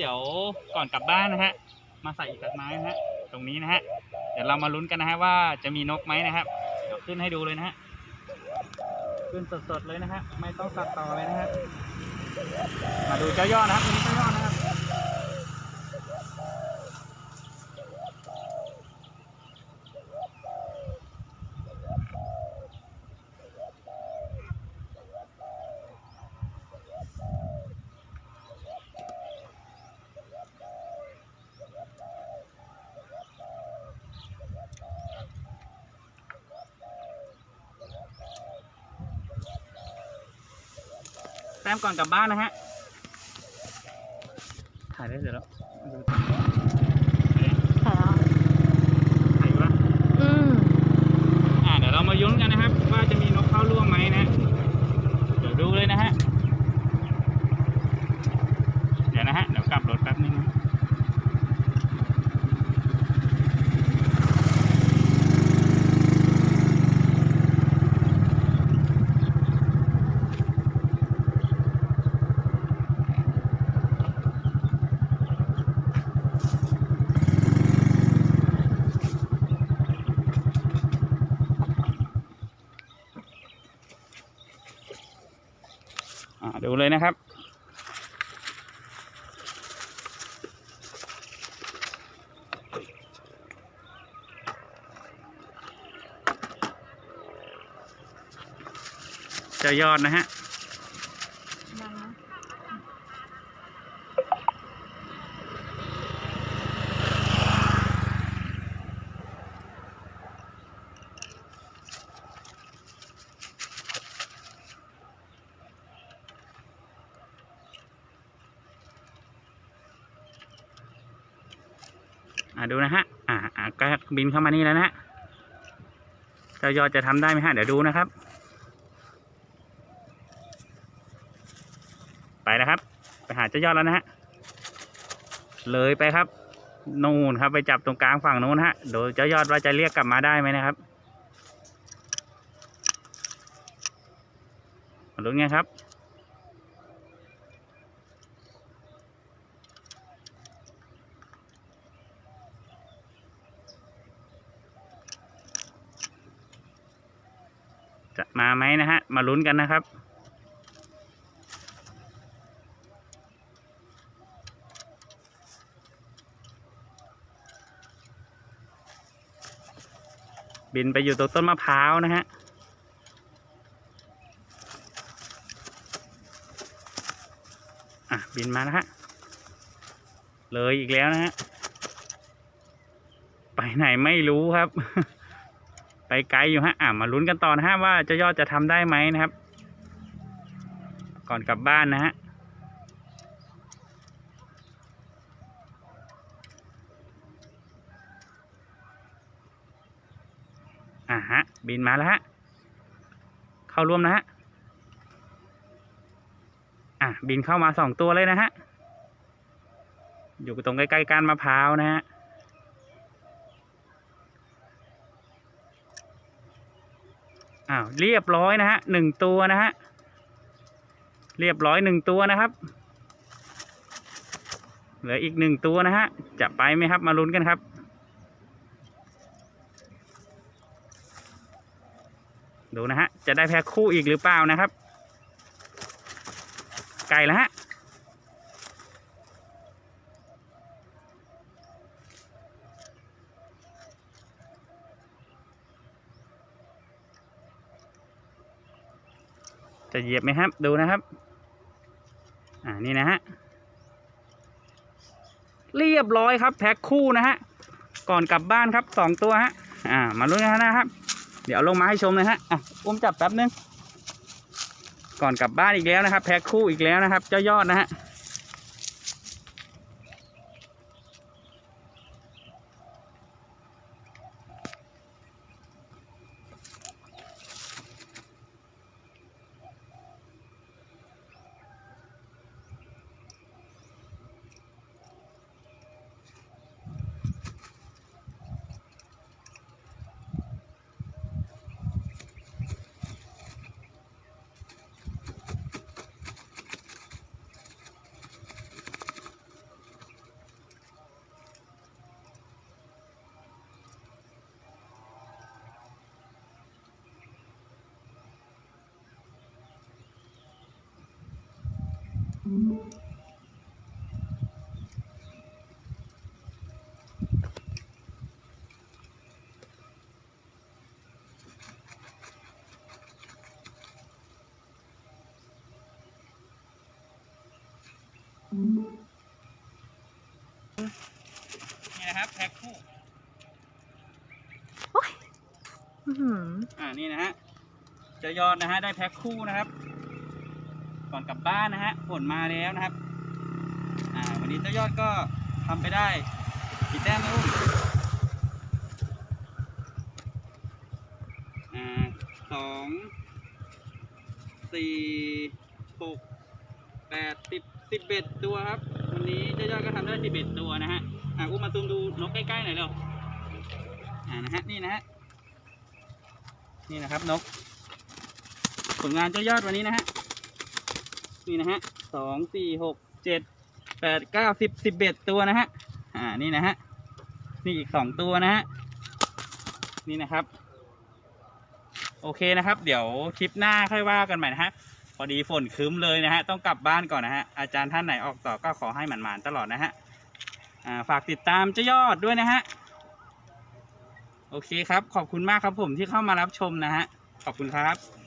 เดี๋ยวก่อนกลับบ้านนะฮะ มาใส่อีกตัดไม้นะฮะ ตรงนี้นะฮะ เดี๋ยวเรามาลุ้นกันนะฮะว่าจะมีนกไหมนะครับ เดี๋ยวขึ้นให้ดูเลยนะฮะ ขึ้นสดๆเลยนะฮะ ไม่ต้องตัดต่อเลยนะฮะ มาดูเจ้ายอดนะครับนี่เจ้ายอดนะครับ แต้มก่อนกลับบ้านนะฮะ ถ่ายได้เสร็จแล้วมาดูถ่าย ค่ะ ถ่ายอยู่ปะ อืม อ่าเดี๋ยวเรามาลุ้นกันนะครับ ว่าจะมีนกเข้าร่วงไหมนะ เดี๋ยวดูเลยนะฮะ เดี๋ยวนะฮะ เดี๋ยวกลับรถแป๊บนึงนะอ่า ดูเลยนะครับ จะยอดนะฮะ อ่าดูนะฮะ อ่าอ่าก็บินเข้ามานี่แล้วนะฮะเจ้ายอดจะทำได้ไหมฮะ เดี๋ยวดูนะครับ ไปแล้วครับ ไปหาเจ้ายอดแล้วนะฮะ เลยไปครับนู่นครับ ไปจับตรงกลางฝั่งนู้นฮะเดี๋ยวเจ้ายอดว่าจะเรียกกลับมาได้ไหมนะครับมาลุ้นไงครับ จะมาไหมนะฮะ มาลุ้นกันนะครับ บินไปอยู่ตรงต้นมะพร้าวนะฮะอะ บินมานะฮะ เลยอีกแล้วนะฮะ ไปไหนไม่รู้ครับ ไปไกลอยู่ฮะอะมาลุ้นกันต่อนะฮะว่าเจะยอดจะทำได้ไหมนะครับ ก่อนกลับบ้านนะฮะอะฮะ บินมาแล้วฮะ เข้าร่วมนะฮะ อะบินเข้ามาสองตัวเลยนะฮะ อยู่ตรงใกล้ๆก้านมะพร้าวนะฮะ อ้าวเรียบร้อยนะฮะหนึ่งตัวนะฮะเรียบร้อยหนึ่งตัวนะครับ เหลืออีกหนึ่งตัวนะฮะจะไปไหมครับมาลุ้นกันครับ ดูนะฮะจะได้แพ็คคู่อีกหรือเปล่านะครับ ไก่แล้วฮะ จะเหยียบไหมครับ ดูนะครับ อ่านี่นะฮะ เรียบร้อยครับ แพ็คคู่นะฮะ ก่อนกลับบ้านครับสองตัวฮะ อ่า มาลุ้นกันนะครับ เดี๋ยวลงมาให้ชมเลยฮะ อะอุ้มจับแป๊บนึง ก่อนกลับบ้านอีกแล้วนะครับ แพ็คคู่อีกแล้วนะครับ เจ้ายอดนะฮะ นี่นะครับแพ็คคู่อื้อหืออ่านี่นะฮะเจอยอดนะฮะได้แพ็คคู่นะครับ ก่อนกลับบ้านนะฮะผลมาแล้วนะครับ อ่า วันนี้เจ้ายอดก็ทำไปได้กี่แต้มนะอุ้มอ่าสองสี่หกแปดสิบสิบเอ็ดตัวครับ วันนี้เจ้ายอดก็ทำได้สิบเอ็ดตัวนะฮะอ่าอุ้มมาซูมดูนกใกล้ๆหน่อยเร็วอ่านะฮะนี่นะฮะนี่นะครับนกผลงานเจ้ายอดวันนี้นะฮะ นี่นะฮะสองสี่หกเจ็ดแปดเก้าสิบสิบเอ็ดตัวนะฮะอ่านี่นะฮะนี่อีกสองตัวนะฮะนี่นะครับ โอเคนะครับ เดี๋ยวคลิปหน้าค่อยว่ากันใหม่นะฮะพอดีฝนครึ้มเลยนะฮะต้องกลับบ้านก่อนนะฮะอาจารย์ท่านไหนออกต่อก็ขอให้หมันๆตลอดนะฮะอ่าฝากติดตามเจ้ายอดด้วยนะฮะโอเคครับ ขอบคุณมากครับผมที่เข้ามารับชมนะฮะขอบคุณครับ